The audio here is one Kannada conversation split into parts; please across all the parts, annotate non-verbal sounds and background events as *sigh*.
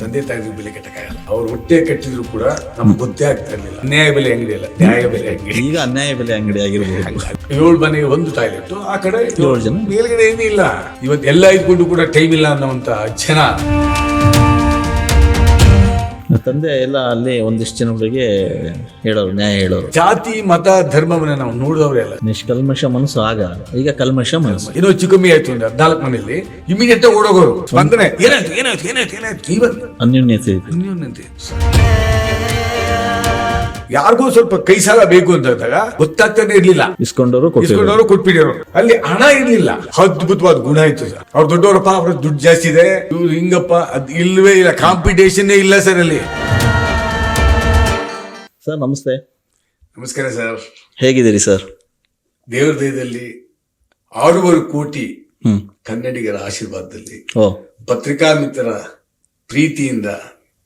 ತಂದೆ ತಾಯಿ ಬೆಲೆ ಕಟ್ಟಕ್ಕಾಗಲ್ಲ. ಅವ್ರು ಹೊಟ್ಟೆ ಕಟ್ಟಿದ್ರು ಕೂಡ ನಮ್ಗೆ ಗೊತ್ತೇ ಆಗ್ತಾ ಇರ್ಲಿಲ್ಲ. ನ್ಯಾಯ ಬೆಲೆ ಅಂಗಡಿ ಅಲ್ಲ ನ್ಯಾಯ ಬೆಲೆ ಅಂಗಡಿ. ಈಗ ಅನ್ಯಾಯ ಬೆಲೆ ಅಂಗಡಿ ಆಗಿರ್ಬೋದು. ಏಳು ಮನೆಗೆ ಒಂದು ಟಾಯ್ಲೆಟ್ ಆ ಕಡೆ ಏಳು ಜನ? ಮೇಲ್ಗಡೆ ಏನಿಲ್ಲ ಇವತ್ತು ಎಲ್ಲ ಇದ್ಕೊಂಡು ಕೂಡ ಟೈಮ್ ಇಲ್ಲ ಅನ್ನೋಂತ ಜನ. ತಂದೆ ಎಲ್ಲ ಅಲ್ಲಿ ಒಂದಿಷ್ಟು ಜನಗಳಿಗೆ ಹೇಳೋರು ನ್ಯಾಯ ಹೇಳೋರು ಜಾತಿ ಮತ ಧರ್ಮವನ್ನ ನಾವು ನೋಡಿದವ್ರೆ ಅಲ್ಲ ನಿಷ್ಕಲ್ಮಶ ಮನಸ್ಸು ಆಗ ಈಗ ಕಲ್ಮಶ ಮನಸ್ಸು ಏನೋ ಚಿಕ್ಕಮ್ಮಿ ಆಯ್ತು ಅಂದ್ರೆ ಹದಿನಾಲ್ಕು ಮನೆಯಲ್ಲಿ ಇಮಿಡಿಯೇಟ್ ಓಡೋಗೋರು ಸ್ಪಂದನೆ ಏನಾಯ್ತು ಏನಾಯ್ತು ಏನಾಯ್ತು ಏನಾಯ್ತು ಅನ್ಯೋನ್ಯತೆ ಅನ್ಯೋನ್ಯತೆ. ಯಾರಿಗೂ ಸ್ವಲ್ಪ ಕೈ ಸಾಲ ಬೇಕು ಅಂತ ಅಂದಾಗ ಗೊತ್ತಾಗ್ತಾನೆ ಇರ್ಲಿಲ್ಲ. ಇಸ್ಕೊಂಡವರು ಇಸ್ಕೊಂಡವರು ಕೊಟ್ಬಿಟ್ಟಿರೋ ಅಲ್ಲಿ ಹಣ ಇರ್ಲಿಲ್ಲ. ಅದ್ಭುತವಾದ ಗುಣ ಇತ್ತು ಸರ್. ಅವ್ರ ದೊಡ್ಡವರಪ್ಪ ಅವ್ರ ದುಡ್ಡು ಜಾಸ್ತಿ ಇದೆ. ಇವ್ರು ಹಿಂಗಪ್ಪ ಅದ್ ಇಲ್ವೇ ಇಲ್ಲ. ಕಾಂಪಿಟೇಷನ್ ಇಲ್ಲ ಸರ್ ಅಲ್ಲಿ. ಸರ್ ನಮಸ್ತೆ. ನಮಸ್ಕಾರ ಸರ್. ಹೇಗಿದ್ದೀರಿ ಸರ್? ದೇವ್ರ ದಯದಲ್ಲಿ ಆರೂವರೆ ಕೋಟಿ ಕನ್ನಡಿಗರ ಆಶೀರ್ವಾದದಲ್ಲಿ ಪತ್ರಿಕಾ ಮಿತ್ರರ ಪ್ರೀತಿಯಿಂದ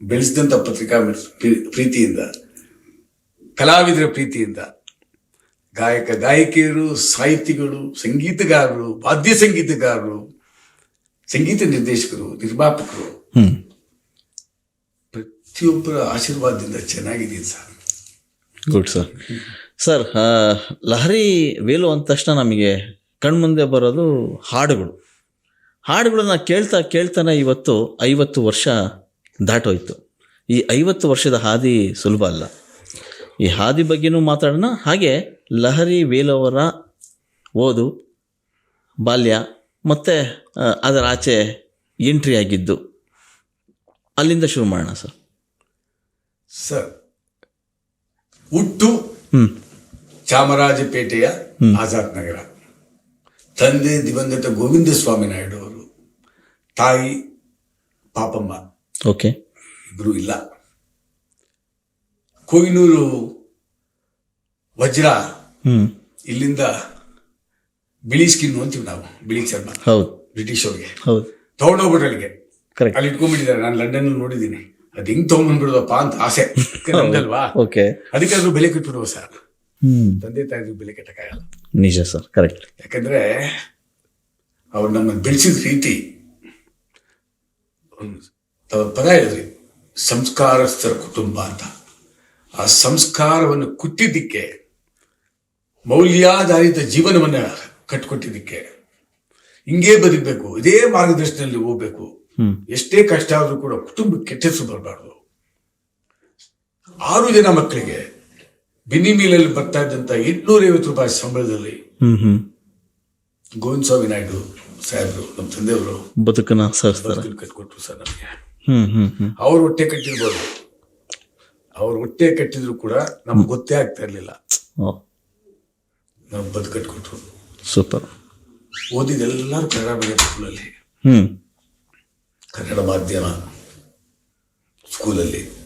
ಬೆಳೆಸಿದಂತ ಪತ್ರಿಕಾ ಮಿತ್ರ ಪ್ರೀತಿಯಿಂದ ಕಲಾವಿದರ ಪ್ರೀತಿಯಿಂದ ಗಾಯಕ ಗಾಯಕಿಯರು ಸಾಹಿತಿಗಳು ಸಂಗೀತಗಾರರು ವಾದ್ಯ ಸಂಗೀತಗಾರರು ಸಂಗೀತ ನಿರ್ದೇಶಕರು ನಿರ್ಮಾಪಕರು. ಪ್ರತಿಯೊಬ್ಬರ ಆಶೀರ್ವಾದದಿಂದ ಚೆನ್ನಾಗಿದ್ದೀನಿ sir. Good sir sir Lahari Velu ಅಂದ ತಕ್ಷಣ ನಮಗೆ ಕಣ್ಮುಂದೆ ಬರೋದು ಹಾಡುಗಳು. ಹಾಡುಗಳನ್ನ ಕೇಳ್ತಾ ಕೇಳ್ತಾನೆ ಇವತ್ತು ಐವತ್ತು ವರ್ಷ ದಾಟೋಯ್ತು. ಈ ಐವತ್ತು ವರ್ಷದ ಹಾದಿ ಸುಲಭ ಅಲ್ಲ. ಈ ಹಾದಿ ಬಗ್ಗೆನೂ ಮಾತಾಡೋಣ. ಹಾಗೆ ಲಹರಿ ವೇಲವರ ಓದು ಬಾಲ್ಯ ಮತ್ತು ಅದರ ಆಚೆ ಎಂಟ್ರಿ ಆಗಿದ್ದು. ಅಲ್ಲಿಂದ ಶುರು ಮಾಡೋಣ ಸರ್. ಸರ್ ಹುಟ್ಟು ಚಾಮರಾಜಪೇಟೆಯ ಆಜಾದ್ ನಗರ ತಂದೆ ದಿವಂಗತ ಗೋವಿಂದ ಸ್ವಾಮಿ ನಾಯ್ಡು ಅವರು ತಾಯಿ ಪಾಪಮ್ಮ. ಓಕೆ. ಇಬ್ಬರು ಇಲ್ಲ. ಕೊಯ್ನೂರು ವಜ್ರ ಇಲ್ಲಿಂದ ಬಿಳಿ ಸ್ಕಿನ್ ಅಂತೀವಿ ನಾವು ಬಿಳಿ ಚರ್ಮ. ಹೌದು. ಬ್ರಿಟಿಷ್ ಅವ್ರಿಗೆ. ಹೌದು. ತಗೊಂಡೋಗ್ಬಿಟ್ರೆ ಅಲ್ಲಿಗೆ. ಅಲ್ಲಿ ಇಟ್ಕೊಂಡ್ಬಿಟ್ಟಿದ್ದಾರೆ. ನಾನು ಲಂಡನ್ ನೋಡಿದ್ದೀನಿ. ಅದ್ ಹೆಂಗ್ ತಗೊಂಡ್ಬಿಡೋದಪ್ಪ ಅಂತ ಆಸೆ. ನಮ್ದಲ್ವಾ ಓಕೆ ಅದಕ್ಕೆ ಅದ್ರ ಬೆಲೆ ಕಟ್ಬಿಡುವ ಸರ್ ಹ್ಮ್. ತಂದೆ ತಾಯಿ ಬೆಲೆ ಕಟ್ಟಕ್ಕಾಗಲ್ಲ. ನಿಜ ಸರ್ ಕರೆಕ್ಟ್ ಯಾಕಂದ್ರೆ ಅವ್ರು ನಮ್ಮ ಬೆಳೆಸಿದ ರೀತಿ ಪದ ಹೇಳಿದ್ರಿ ಸಂಸ್ಕಾರಸ್ಥರ ಕುಟುಂಬ ಅಂತ. ಆ ಸಂಸ್ಕಾರವನ್ನು ಕುಟ್ಟಿದ್ದಕ್ಕೆ ಮೌಲ್ಯಾಧಾರಿತ ಜೀವನವನ್ನು ಕಟ್ಕೊಟ್ಟಿದ್ದಕ್ಕೆ ಹಿಂಗೇ ಬದುಕಬೇಕು ಇದೇ ಮಾರ್ಗದರ್ಶನದಲ್ಲಿ ಹೋಗ್ಬೇಕು. ಎಷ್ಟೇ ಕಷ್ಟ ಆದರೂ ಕೂಡ ಕುಟುಂಬ ಕೆಟ್ಟ ಹೆಸರು ಬರಬಾರ್ದು. ಆರು ಜನ ಮಕ್ಕಳಿಗೆ ಬಿನಿಮೀಲಲ್ಲಿ ಬರ್ತಾ ಇದ್ದಂತ ಎಂಟುನೂರೈವತ್ತು ರೂಪಾಯಿ ಸಂಬಳದಲ್ಲಿ ಗೋವಿಂದ ಸ್ವಾಮಿ ನಾಯ್ಡು ಸಾಹೇಬ್ರು ನಮ್ಮ ತಂದೆಯವರು ಬದುಕನ್ನ ಕಟ್ಕೊಟ್ರು ಸರ್ ನಮಗೆ. ಅವ್ರ ಹೊಟ್ಟೆ ಕಟ್ಟಿರ್ಬೋದು. ಅವ್ರ ಹೊಟ್ಟೆ ಕಟ್ಟಿದ್ರು ಕೂಡ ನಮ್ಗೆ ಗೊತ್ತೇ ಆಗ್ತಾ ಇರ್ಲಿಲ್ಲ. ನಾವು ಬದುಕಟ್ಕೊಟ್ರು ಸೂಪರ್. ಓದಿದೆಲ್ಲರೂ ಕನ್ನಡ ಮೀಡಿಯಂ ಸ್ಕೂಲಲ್ಲಿ ಹ್ಮ್. ಕನ್ನಡ ಮಾಧ್ಯಮ ಸ್ಕೂಲಲ್ಲಿ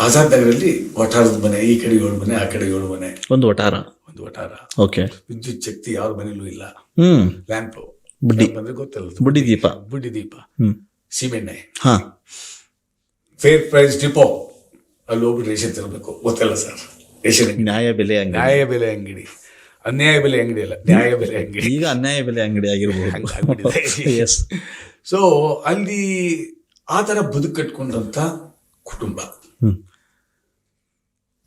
ಆಜಾದ್ ನಗರಲ್ಲಿ ವಠಾರದ ಮನೆ ಈ ಕಡೆ ಏಳು ಮನೆ ಆ ಕಡೆ ಏಳು ಮನೆ. ಒಂದು ವಟಾರ ಒಂದು ವಠಾರ. ಓಕೆ. ವಿದ್ಯುತ್ ಶಕ್ತಿ ಯಾರ ಮನೇಲೂ ಇಲ್ಲ. ಹ್ಮ್. ಲ್ಯಾಂಪ್ ಬುಡ್ಡಿ. ಅಂದ್ರೆ ಗೊತ್ತಲ್ಲ ಬುಡ್ಡಿ ದೀಪ. ಬುಡ್ಡಿ ದೀಪ. ಹ್ಮ್. ಸೀಮೆಣ್ಣೆ. ಹಾ. ಫೇರ್ ಪ್ರೈಸ್ ಡಿಪೋ ಅಲ್ಲಿ ಹೋಗ್ಬಿಟ್ಟು ರೇಷನ್ ತರಬೇಕು. ಗೊತ್ತಲ್ಲ ಸರ್. ರೇಷನ್ ನ್ಯಾಯ ಬೆಲೆ ಅಂಗಡಿ. ನ್ಯಾಯ ಬೆಲೆ ಅಂಗಡಿ. ಅನ್ಯಾಯ ಬೆಲೆ ಅಂಗಡಿ ಅಲ್ಲ ನ್ಯಾಯ ಬೆಲೆ ಅಂಗಡಿ. ಈಗ ಅನ್ಯಾಯ ಬೆಲೆ ಅಂಗಡಿ ಆಗಿರ್ಬೋದು. ಸೊ ಅಲ್ಲಿ ಆ ಥರ ಬದುಕು ಕಟ್ಕೊಂಡಂತ ಕುಟುಂಬ.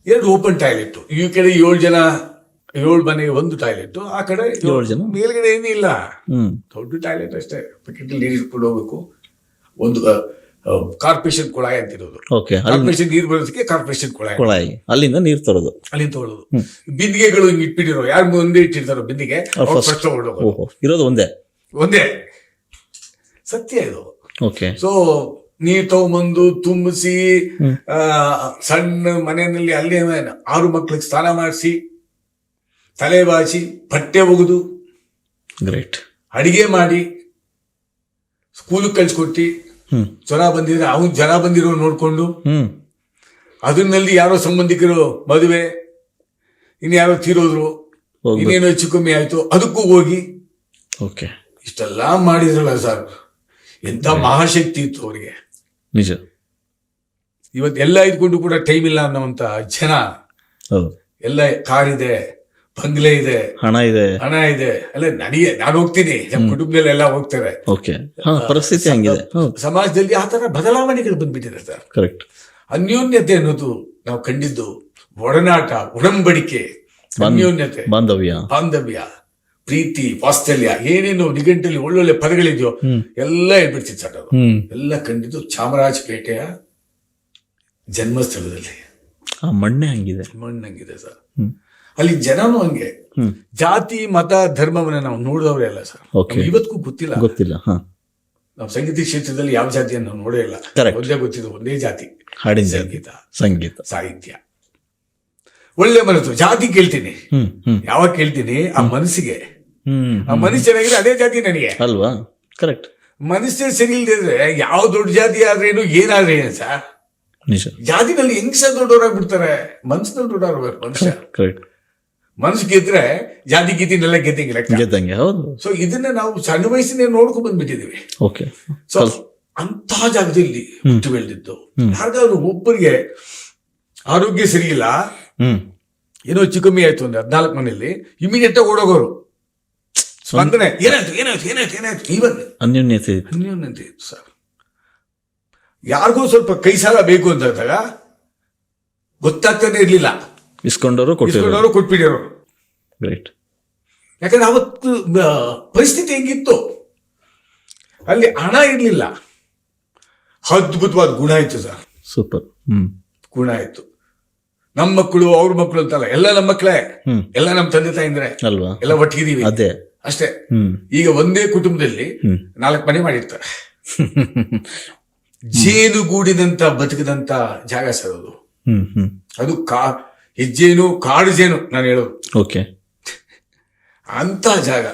ಎರಡು ಓಪನ್ ಟಾಯ್ಲೆಟ್ ಈ ಕಡೆ ಏಳು ಜನ ಏಳು ಮನೆಗೆ ಒಂದು ಟಾಯ್ಲೆಟ್ ಆ ಕಡೆ ಏಳು ಜನ? ಮೇಲ್ಗಡೆ ಏನಿಲ್ಲ ಇಲ್ಲ. ದೊಡ್ಡ ಟಾಯ್ಲೆಟ್ ಅಷ್ಟೇ. ಬಕೆಟ್ ನೀರು ಇಟ್ಕೊಂಡು ಹೋಗ್ಬೇಕು. ಒಂದು ಕಾರ್ಪೊರೇಷನ್ ಕೊಳಾಯಿ ಅಂತಿರೋದು ಇರೋದು. ಕಾರ್ಪೊರೇಷನ್ ನೀರು ಬರೋದಕ್ಕೆ ಕಾರ್ಪೊರೇಷನ್ ಕೊಳಾಯಿ. ಕೊಳಾಯಿ. ಅಲ್ಲಿಂದ ನೀರು ತರೋದು. ಅಲ್ಲಿಂದ ತಗೊಳ್ಳೋದು. ಬಿಂದಿಗೆಗಳು ಹಿಂಗ್ ಇಟ್ಬಿಟ್ಟಿರೋ ಯಾರು ಮುಂದೆ ಇಟ್ಟಿರ್ತಾರೋ ಬಿಂದಿಗೆ ಅವ್ರು ಅವ್ರು first. ಫಸ್ಟ್ ತಗೊಂಡೋಗೋದು ಓಹೋ ಇರೋದು ಒಂದೇ? ಒಂದೇ. ಸತ್ಯ ಇದು. ಓಕೆ ಸೊ ನೀರ್ ತಗೊಂಬಂದು ತುಂಬಿಸಿ ಆ, ಸಣ್ಣ ಮನೆಯಲ್ಲಿ ಅಲ್ಲಿ ಆರು ಮಕ್ಳಿಗೆ ಸ್ನಾನ ಮಾಡಿಸಿ ತಲೆ ಬಾಚಿ ಬಟ್ಟೆ ಒಗೆದು ಗ್ರೇಟ್ ಅಡಿಗೆ ಮಾಡಿ ಸ್ಕೂಲ್ ಕಳ್ಸಿಕೊಟ್ಟು ಹ್ಮ್ ಜನ ಬಂದಿದ್ರೆ ಅವನ್ ಜನ ಬಂದಿರೋ ನೋಡ್ಕೊಂಡು ಹ್ಮ್. ಅದನ್ನಲ್ಲಿ ಯಾರೋ ಸಂಬಂಧಿಕರು ಮದುವೆ ಇನ್ಯಾರೋ ತೀರೋದ್ರು. ಇನ್ನೇನೋ ಹೆಚ್ಚು ಕಮ್ಮಿ ಆಯ್ತು ಅದಕ್ಕೂ ಹೋಗಿ. ಓಕೆ. ಇಷ್ಟೆಲ್ಲ ಮಾಡಿದ್ರಲ್ಲ ಸರ್. ಎಂತ ಮಹಾಶಕ್ತಿ ಇತ್ತು ಅವರಿಗೆ. ನಿಜ. ಇವತ್ತು ಎಲ್ಲ ಇದ್ಕೊಂಡು ಕೂಡ ಟೈಮ್ ಇಲ್ಲ ಅನ್ನೋಂತ ಜನ. ಎಲ್ಲ ಕಾರಿದೆ. ಇದೆ ಬಂಗ್ಲೆ ಇದೆ. ಹಣ ಇದೆ. ಹಣ ಇದೆ. ಅಲ್ಲ ನನಗೆ ನಾನು ಹೋಗ್ತೀನಿ. ನಮ್ಮ ಕುಟುಂಬದಲ್ಲಿ ಎಲ್ಲ ಹೋಗ್ತಾರೆ. ಓಕೆ. ಪರಿಸ್ಥಿತಿ ಹಂಗಿದೆ. ಸಮಾಜದಲ್ಲಿ ಆ ತರ ಬದಲಾವಣೆಗಳು ಬಂದ್ಬಿಟ್ಟಿದೆ ಸರ್. ಕರೆಕ್ಟ್. ಅನ್ಯೋನ್ಯತೆ ಅನ್ನೋದು ನಾವು ಕಂಡಿದ್ದು ಒಡನಾಟ ಉಡಂಬಡಿಕೆ ಅನ್ಯೋನ್ಯತೆ ಬಾಂಧವ್ಯ. ಬಾಂಧವ್ಯ ಪ್ರೀತಿ ವಾತ್ಸಲ್ಯ ಏನೇನು ನಿಘಂಟಲ್ಲಿ ಒಳ್ಳೊಳ್ಳೆ ಪದಗಳಿದೆಯೋ ಎಲ್ಲ ಹೇಳ್ಬಿಡ್ತಿತ್ತು ಸರ್ ಅವರು ಎಲ್ಲ ಕಂಡಿದ್ದು ಚಾಮರಾಜಪೇಟೆಯ ಜನ್ಮಸ್ಥಳದಲ್ಲಿ. ಆ ಮಣ್ಣೆ ಹಂಗಿದೆ. ಮಣ್ಣಂಗಿದೆ ಸರ್. ಅಲ್ಲಿ ಜನನು ಹಂಗೆ. ಜಾತಿ ಮತ ಧರ್ಮವನ್ನ ನಾವು ನೋಡಿದವರೇ ಅಲ್ಲ ಸರ್. ಇವತ್ತಿಗೂ ಗೊತ್ತಿಲ್ಲ. ಗೊತ್ತಿಲ್ಲ ನಾವು ಸಂಗೀತ ಕ್ಷೇತ್ರದಲ್ಲಿ ಯಾವ ಜಾತಿಯನ್ನು ನಾವು ನೋಡೇ ಇಲ್ಲ. ಒಂದೇ ಗೊತ್ತಿದ್ದು ಒಂದೇ ಜಾತಿ. ಹಾಡಿನ ಸಂಗೀತ. ಸಂಗೀತ. ಸಾಹಿತ್ಯ. ಒಳ್ಳೆ ಮನಸ್ಸು. ಜಾತಿ ಕೇಳ್ತೀನಿ. ಯಾವಾಗ ಕೇಳ್ತೀನಿ? ಆ ಮನಸ್ಸಿಗೆ. ಆ ಮನಸ್ಸು ಚೆನ್ನಾಗಿದೆ ಅದೇ ಜಾತಿ ನನಗೆ. ಅಲ್ವಾ? ಕರೆಕ್ಟ್ ಮನಸ್ಸೇ ಸರಿ ಇಲ್ದಿದ್ರೆ ಯಾವ ದೊಡ್ಡ ಜಾತಿ ಆದ್ರೇನು ಏನಾದ್ರೆ ಏನು ಸರ್? ಜಾತಿನಲ್ಲಿ ಹೆಂಗ್ ಸರ್ ದೊಡ್ಡವರಾಗ್ಬಿಡ್ತಾರೆ? ಮನಸ್ಸಿನಲ್ಲಿ ದೊಡ್ಡವ್ರಾಗ್ಬೇಕು ಮನುಷ್ಯ. ಕರೆಕ್ಟ್ ಮನಸ್ಸು ಗೆದ್ರೆ ಜಾತಿ ಗೀತಿನೆಲ್ಲ ಗೆದ್ದಂಗಿಲ್ಲ ಗೆದ್ದಂಗೆ ಹೌದು. ಸೊ ಇದನ್ನ ನಾವು ಸಣ್ಣ ವಯಸ್ಸಿನ ನೋಡ್ಕೊಂಡ್ ಬಂದ್ಬಿಟ್ಟಿದೀವಿ ಓಕೆ. ಸೊ ಅಂತ ಜಾಗದಲ್ಲಿ ಹುಟ್ಟು ಬೆಳೆದಿದ್ದು. ಯಾರಿಗಾದ್ರು ಒಬ್ಬರಿಗೆ ಆರೋಗ್ಯ ಸರಿ ಇಲ್ಲ ಹ್ಮ್. ಏನೋ ಚಿಕ್ಕಮ್ಮಿ ಆಯ್ತು ಒಂದು ಹದ್ನಾಲ್ಕು ಮನೆಯಲ್ಲಿ ಇಮಿಡಿಯೇಟ್ ಆಗಿ ಓಡೋಗೋರು. ಸ್ಪಂದನೆ ಏನಾಯ್ತು ಏನಾಯ್ತು ಏನಾಯ್ತು ಏನಾಯ್ತು ಇವನ್ ಅನ್ಯೋನ್ಯತೆ. ಅನ್ಯೋನ್ಯತೆ ಇತ್ತು ಸರ್. ಯಾರಿಗೂ ಸ್ವಲ್ಪ ಕೈ ಸಾಲ ಬೇಕು ಅಂತ ಗೊತ್ತಾಗ್ತಾನೆ ಇರ್ಲಿಲ್ಲ. ಇಸ್ಕೊಂಡವರು ಕೊಟ್ಟಿರೋರು ಇಸ್ಕೊಂಡವರು ರೈಟ್ ಗ್ರೇಟ್. ಯಾಕಂದ್ರೆ ಅವತ್ತು ಆ, ಪರಿಸ್ಥಿತಿ ಹೆಂಗಿತ್ತು? ಅಲ್ಲಿ ಹಣ ಇರಲಿಲ್ಲ. ಅದ್ಭುತವಾದ ಗುಣ ಇತ್ತು ಸರ್. ಸೂಪರ್. ಹ್ಮ್. ಗುಣ ಇತ್ತು. ನಮ್ಮ ಮಕ್ಕಳು ಅವ್ರ ಮಕ್ಕಳು ಅಂತಲ್ಲ ಎಲ್ಲ ನಮ್ಮ ಮಕ್ಕಳೇ. ಹ್ಮ್. ಎಲ್ಲ ನಮ್ಮ ತಂದೆ ತಾಯಿಂದ್ರೆ. ಅಲ್ವಾ? ಎಲ್ಲ ಒಟ್ಟಿಗಿದೀವಿ ಅದೇ. ಅಷ್ಟೇ. ಹ್ಮ್. ಈಗ ಒಂದೇ ಕುಟುಂಬದಲ್ಲಿ ಹ್ಮ್. ನಾಲ್ಕು ಮನೆ ಮಾಡಿರ್ತಾರೆ. *laughs* ಜೇನುಗೂಡಿದಂತ ಬದುಕದಂತ ಜಾಗ ಸರ್ ಅದು. ಹ್ಮ್ ಹ್ಮ್. ಅದು ಕಾ ಹೆಜ್ಜೇನು ಕಾಡು ಜೇನು ನಾನು ಹೇಳು ಓಕೆ. ಅಂತ ಜಾಗ.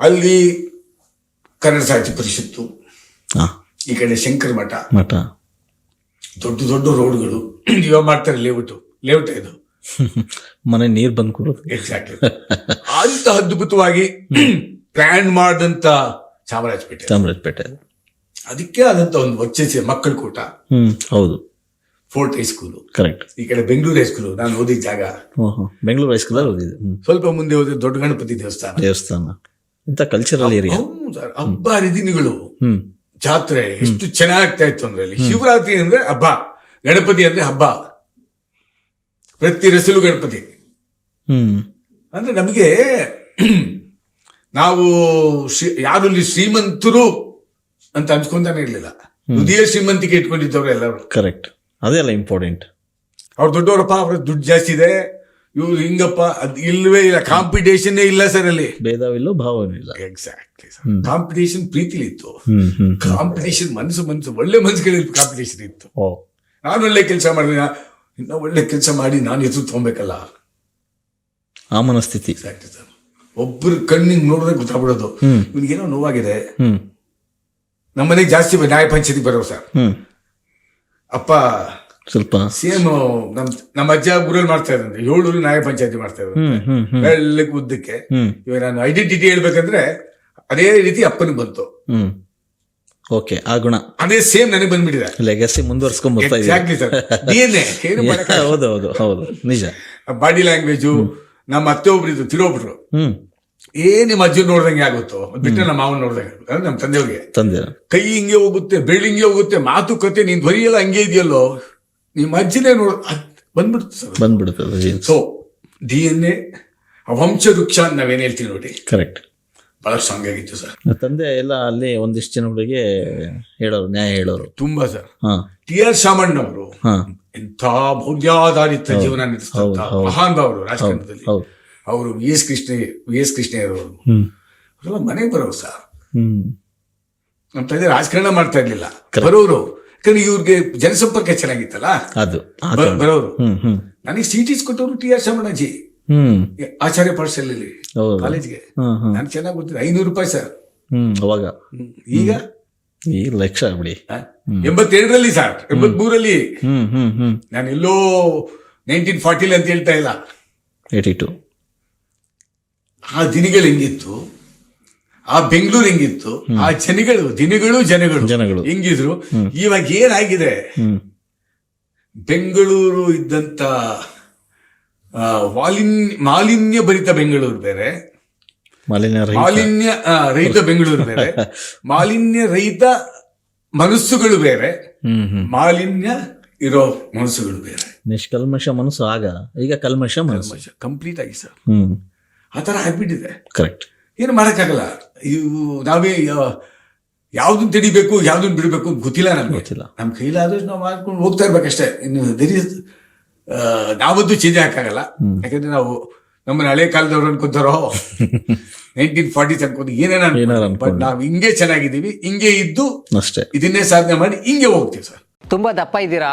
ಅಲ್ಲಿ ಕನ್ನಡ ಸಾಹಿತ್ಯ ಪರಿಷತ್ತು ಈ ಕಡೆ ಶಂಕರ ಮಠ ಮಠ. ದೊಡ್ಡ ದೊಡ್ಡ ರೋಡ್ಗಳು. *clears throat* ಇವಾಗ ಮಾಡ್ತಾರೆ ಲೇಔಟು ಲೇಔಟ್ ಇದು. *laughs* ಮನೆ ನೀರ್ ಬಂದ್ ಕೊಡೋದು ಎಕ್ಸಾಕ್ಟ್ಲಿ ಅಂತ ಅದ್ಭುತವಾಗಿ *clears throat* ಪ್ಲಾನ್ ಮಾಡಿದಂತ ಚಾಮರಾಜಪೇಟೆ. ಚಾಮರಾಜಪೇಟೆ. ಅದಕ್ಕೆ ಆದಂತ ಒಂದು ವರ್ಚಸ್ಸಿದೆ ಮಕ್ಕಳ ಕೂಟ. ಹ್ಮ್ ಹೌದು. ಫೋರ್ಟ್ ಹೈಸ್ಕೂಲು ಕರೆಕ್ಟ್ ಈ ಕಡೆ ಬೆಂಗಳೂರು ಹೈಸ್ಕೂಲು ನಾನು ಓದಿದ ಜಾಗ. ಬೆಂಗಳೂರು ಹೈಸ್ಕೂಲ್ ಓದಿದೆ ಹ್ಮ್. ಸ್ವಲ್ಪ ಮುಂದೆ ಹೋದ್ರೆ ದೊಡ್ಡ ಗಣಪತಿ ದೇವಸ್ಥಾನ. ದೇವಸ್ಥಾನ. ಇಂಥ ಕಲ್ಚರಲ್ ಏರಿಯಾ ಸರ್. ಹಬ್ಬ ಹರಿದಿನಗಳು. ಜಾತ್ರೆ ಎಷ್ಟು ಚೆನ್ನಾಗ್ತಾ ಇತ್ತು ಅಂದ್ರೆ ಅಲ್ಲಿ. ಶಿವರಾತ್ರಿ ಅಂದ್ರೆ ಹಬ್ಬ. ಗಣಪತಿ ಅಂದ್ರೆ ಹಬ್ಬ. ಪ್ರತಿ ರಸಲು ಗಣಪತಿ. ಹ್ಮ್. ಅಂದ್ರೆ ನಮಗೆ *clears throat* ನಾವು ಯಾರು ಇಲ್ಲಿ ಶ್ರೀಮಂತರು ಅಂತ ಅನ್ಸ್ಕೊಂತಾನೆ ಇರ್ಲಿಲ್ಲ. ಹೃದಯ ಶ್ರೀಮಂತಿಕೆ ಇಟ್ಕೊಂಡಿದ್ದವ್ರು ಎಲ್ಲರೂ. ಕರೆಕ್ಟ್ ಅದೇ ಅಲ್ಲ ಇಂಪಾರ್ಟೆಂಟ್ ಅವ್ರು ದೊಡ್ಡವರಪ್ಪ ಅವ್ರ ದುಡ್ಡು ಜಾಸ್ತಿ ಇದೆ. ಇವ್ರು ಹಿಂಗಪ್ಪ ಅದ್ ಇಲ್ವೇ ಇಲ್ಲ ಕಾಂಪಿಟೇಷನ್ ಇಲ್ಲ ಸರ್ ಅಲ್ಲಿ. ಭೇದವಿಲ್ಲ ಭಾವನೆ ಇಲ್ಲ. ಎಕ್ಸಾಕ್ಟ್ಲಿ ಕಾಂಪಿಟೇಷನ್ ಪ್ರೀತಿಲಿ ಇತ್ತು. ಕಾಂಪಿಟೇಷನ್ ಮನಸ್ಸು ಮನಸ್ಸು ಒಳ್ಳೆ ಮನಸ್ಸುಗಳಲ್ಲಿ ಕಾಂಪಿಟೇಷನ್ ಇತ್ತು. ನಾನು ಒಳ್ಳೆ ಕೆಲಸ ಮಾಡಿದ. ಇನ್ನ ಒಳ್ಳೆ ಕೆಲಸ ಮಾಡಿ ನಾನು ಎದುರು ತಗೊಬೇಕಲ್ಲ. ಆ ಮನಸ್ಥಿತಿ. ಎಕ್ಸಾಕ್ಟ್ಲಿ ಸರ್ ಒಬ್ರು ಕಣ್ಣಿಗೆ ನೋಡಿದ್ರೆ ಗೊತ್ತಾಗ್ಬಿಡೋದು. ಇವನಿಗೇನೋ ನೋವಾಗಿದೆ. ನಮ್ಮನೆಗೆ ಜಾಸ್ತಿ ನ್ಯಾಯ ಪಂಚಾಯತಿ ಬರೋ ಸರ್ ಅಪ್ಪ. ಸ್ವಲ್ಪ. ಸೇಮ್ ನಮ್ ನಮ್ಮ ಅಜ್ಜ ಊರಲ್ಲಿ ಮಾಡ್ತಾ ಇದ್ರಂತೆ. ಏಳೂರು ನಾಯ ಪಂಚಾಯತಿ ಮಾಡ್ತಾ ಇದ್ರು ಹ್ಮ್ ಬೆಳ್ಳಕ್ಕೆ ಉದ್ದಕ್ಕೆ ಇವಾಗ ನಾನು ಐಡೆಂಟಿಟಿ ಹೇಳ್ಬೇಕಂದ್ರೆ ಅದೇ ರೀತಿ ಅಪ್ಪನಿಗೆ ಬಂತು. ಓಕೆ ಆ ಗುಣ. ಅದೇ ಸೇಮ್ ನನಗೆ ಬಂದ್ಬಿಟ್ಟಿದೆ. ಲೆಗಸಿ ಮುಂದುವರ್ಸ್ಕೊಂಡ್ ಬರ್ತಾ ಇದೆ ಹೌದು ಹೌದು ಹೌದು. ನಿಜ. ಬಾಡಿ ಲ್ಯಾಂಗ್ವೇಜು ನಮ್ಮ ಅತ್ತೆ ಒಬ್ರಿದು ತಿರೋಬ್ರು ಹ್ಮ್. ಏನ್ ನಿಮ್ಮ ಅಜ್ಜಿ ನೋಡ್ದಂಗೆ ಆಗುತ್ತೋ? ಬಿಟ್ಟೆ ಬಿಟ್ಟರೆ ನಮ್ಮ ಮಾವನ್ ನೋಡ್ದಂಗೆ ಆಗುತ್ತೆ. ನಮ್ಮ ತಂದೆಯವ್ರಿಗೆ. ತಂದೆ. ಕೈ ಹಿಂಗೆ ಹೋಗುತ್ತೆ ಬೆಳ್ಳಿ ಹಿಂಗೆ ಹೋಗುತ್ತೆ ಮಾತುಕತೆ ನೀನ್ ಧ್ವನಿಯೆಲ್ಲ ಹಂಗೆ ಇದೆಯಲ್ಲೋ? ನಿಮ್ಮ ಅಜ್ಜಿನೇ ನೋಡ್ ಬಂದ್ಬಿಡುತ್ತೆ ಬಂದ್ಬಿಡ್ತು ಸರ್. ಬಂದ್ಬಿಡುತ್ತೆ ಸೊ ಡಿ ಎನ್ ಎ ವಂಶ ವೃಕ್ಷ ಅಂತ ನಾವೇನ್ ಹೇಳ್ತೀವಿ ನೋಡಿ. ಕರೆಕ್ಟ್ ಬಹಳ ಸ್ಟ್ರಾಂಗ್ ಆಗಿತ್ತು ಸರ್. ತಂದೆ ಎಲ್ಲ ಅಲ್ಲಿ ಒಂದಿಷ್ಟು ಜನಗಳಿಗೆ ಹೇಳೋರು ನ್ಯಾಯ ಹೇಳೋರು. ತುಂಬಾ ಸರ್. ಟಿ ಆರ್ ಶಾಮಣ್ಣ ಅವರು ಎಂಥ ಮೌಲ್ಯಾಧಾರಿತ ಜೀವನ ನಡೆಸಿದಂತ ಹೌದು. ಮಹಾನ್ ಅವರು ರಾಜಕಾರಣದಲ್ಲಿ. ಅವರು V S Krishna V S ಕೃಷ್ಣಯ್ಯರವರು ಹ್ಮ್. ಅವರೆಲ್ಲ ಮನೆಗೆ ಬರೋರು ಸರ್. ಹ್ಮ್. ನಮ್ಮ ತಂದೆ ರಾಜಕಾರಣ ಮಾಡ್ತಾ ಇರ್ಲಿಲ್ಲ. ಬರೋರು. ಯಾಕಂದ್ರೆ ಇವ್ರಿಗೆ ಜನಸಂಪರ್ಕ ಚೆನ್ನಾಗಿತ್ತಲ್ಲ? ಅದು. ಬರೋರು. ನನಗೆ ಕೊಟ್ಟವರು ಇಸ್ಕೊಟ್ಟವರು ಟಿ ಆರ್ ಶಾಮಣ್ಣಜಿ ಆಚಾರ್ಯ ಪಾಠಶಾಲೆಯಲ್ಲಿ ಕಾಲೇಜ್ಗೆ. ನಾನು ಚೆನ್ನಾಗಿ ಗೊತ್ತಿದೆ ಐನೂರು ರೂಪಾಯಿ ಸರ್. ಹ್ಮ್ ಅವಾಗ. ಈಗ? ಈ ಲಕ್ಷ ಬಿಡಿ? ಎಂಬತ್ತೆರಡರಲ್ಲಿ ಸರ್. ಎಂಬತ್ ಮೂರಲ್ಲಿ ನಾನು ಎಲ್ಲೋ ನೈನ್ಟೀನ್ ಫಾರ್ಟಿಲಿ ಅಂತ ಹೇಳ್ತಾ ಇಲ್ಲ. ಏಯ್ಟಿ ಟು ಆ ದಿನಗಳು ಹೆಂಗಿತ್ತು? ಆ ಬೆಂಗಳೂರು ಹೆಂಗಿತ್ತು? ಆ ಜನಗಳು ದಿನಗಳು ಜನಗಳು. ಜನಗಳು. ಹೆಂಗಿದ್ರು? ಇವಾಗ ಏನಾಗಿದೆ? ಬೆಂಗಳೂರು ಇದ್ದಂತ ಆ, ಮಾಲಿನ್ಯ ಭರಿತ ಬೆಂಗಳೂರು ಬೇರೆ. ಮಾಲಿನ್ಯ ಮಾಲಿನ್ಯ ರಹಿತ ಬೆಂಗಳೂರು ಬೇರೆ. *laughs* ಮಾಲಿನ್ಯ ರಹಿತ ಮನಸ್ಸುಗಳು ಬೇರೆ. ಮಾಲಿನ್ಯ ಇರೋ ಮನಸ್ಸುಗಳು ಬೇರೆ. ನಿಷ್ಕಲ್ಮಶ ಮನಸ್ಸು ಆಗ. ಈಗ ಕಲ್ಮಶ ಮನಸ್ಸು. ಕಂಪ್ಲೀಟ್ ಆಗಿ ಸರ್. ಹ್ಮ್. ಆ ಥರ ಇದೆ ಕರೆಕ್ಟ್ ಏನು ಮಾಡೋಕ್ಕಾಗಲ್ಲ. ಇವು ನಾವೇ ಯಾವ್ದನ್ನ ತಡಿಬೇಕು ಯಾವ್ದನ್ನ ಬಿಡಬೇಕು ಅಂತ ಗೊತ್ತಿಲ್ಲ ನಮ್ಗೆ. ಗೊತ್ತಿಲ್ಲ. ನಮ್ಮ ಕೈಲಾದಷ್ಟು ನಾವು ಮಾಡ್ಕೊಂಡು ಹೋಗ್ತಾ ಇರ್ಬೇಕಷ್ಟೇ. ಇನ್ನು ದರಿ ನಾವದ್ದು ಚೇಂಜ್ ಹಾಕಾಗಲ್ಲ ಯಾಕಂದ್ರೆ ನಾವು ನಮ್ಮನ್ನ ಹಳೆ ಕಾಲದವ್ರು ಅನ್ಕೊಂತಾರೋ ನೈನ್ಟೀನ್ ಫಾರ್ಟೀಸ್ ಅನ್ಕೊಂಡು ಏನೇನೋ ಬಟ್ ನಾವು ಹಿಂಗೆ ಚೆನ್ನಾಗಿದ್ದೀವಿ ಹಿಂಗೆ ಇದ್ದು ಅಷ್ಟೇ. ಇದನ್ನೇ ಸಾಧನೆ ಮಾಡಿ ಹಿಂಗೆ ಹೋಗ್ತೀವಿ ಸರ್. ತುಂಬಾ ದಪ್ಪ ಇದ್ದೀರಾ?